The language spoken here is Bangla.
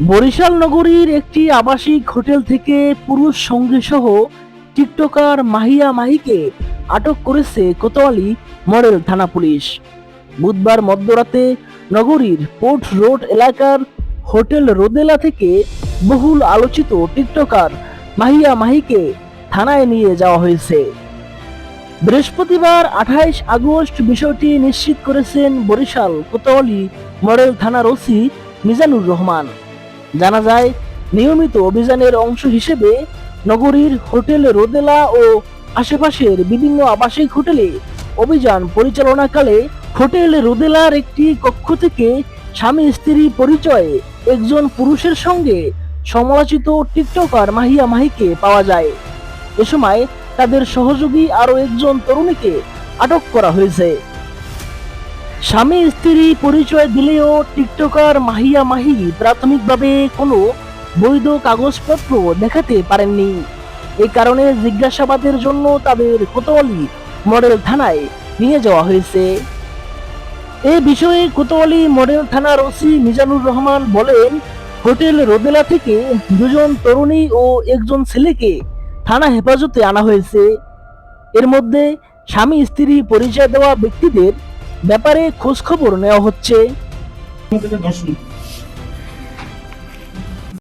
বরিশাল নগরীর একটি আবাসিক হোটেল থেকে পুরুষ সঙ্গী সহ টিকটকার মাহিয়া মাহিকে আটক করেছে কোতোয়ালি মডেল থানা পুলিশ। বুধবার মধ্যরাতে নগরীর পোর্ট রোড এলাকার হোটেল রোদেলা থেকে বহুল আলোচিত টিকটকার মাহিয়া মাহিকে থানায় নিয়ে যাওয়া হয়েছে। বৃহস্পতিবার আঠাইশ আগস্ট বিষয়টি নিশ্চিত করেছেন বরিশাল কোতোয়ালি মডেল থানার ওসি মিজানুর রহমান। জানা যায়, নিয়মিত অভিযানের অংশ হিসেবে নগরীর হোটেল রোদেলা ও আশেপাশের বিভিন্ন আবাসিক হোটেলে অভিযান পরিচালনাকালে হোটেল রোদেলার একটি কক্ষ থেকে স্বামী স্ত্রী পরিচয়ে একজন পুরুষের সঙ্গে সমালোচিত টিকটকার মাহিয়া মাহিকে পাওয়া যায়। এ সময় তাদের সহযোগী আরও একজন তরুণীকে আটক করা হয়েছে। স্বামী স্ত্রী পরিচয় দিলেও টিকটকার মাহিয়া মাহি প্রাথমিকভাবে কোনো বৈধ কাগজপত্র দেখাতে পারেননি। এই কারণে জিজ্ঞাসাবাদের জন্য তাদের কোতোয়ালি মডেল থানায় নিয়ে যাওয়া হয়েছে। এ বিষয়ে কোতোয়ালি মডেল থানার ওসি মিজানুর রহমান বলেন, হোটেল রোদেলা থেকে দুজন তরুণী ও একজন ছেলেকে থানা হেফাজতে আনা হয়েছে। এর মধ্যে স্বামী স্ত্রী পরিচয় দেওয়া ব্যক্তিদের ব্যাপারে খোঁজখবর নেওয়া হচ্ছে।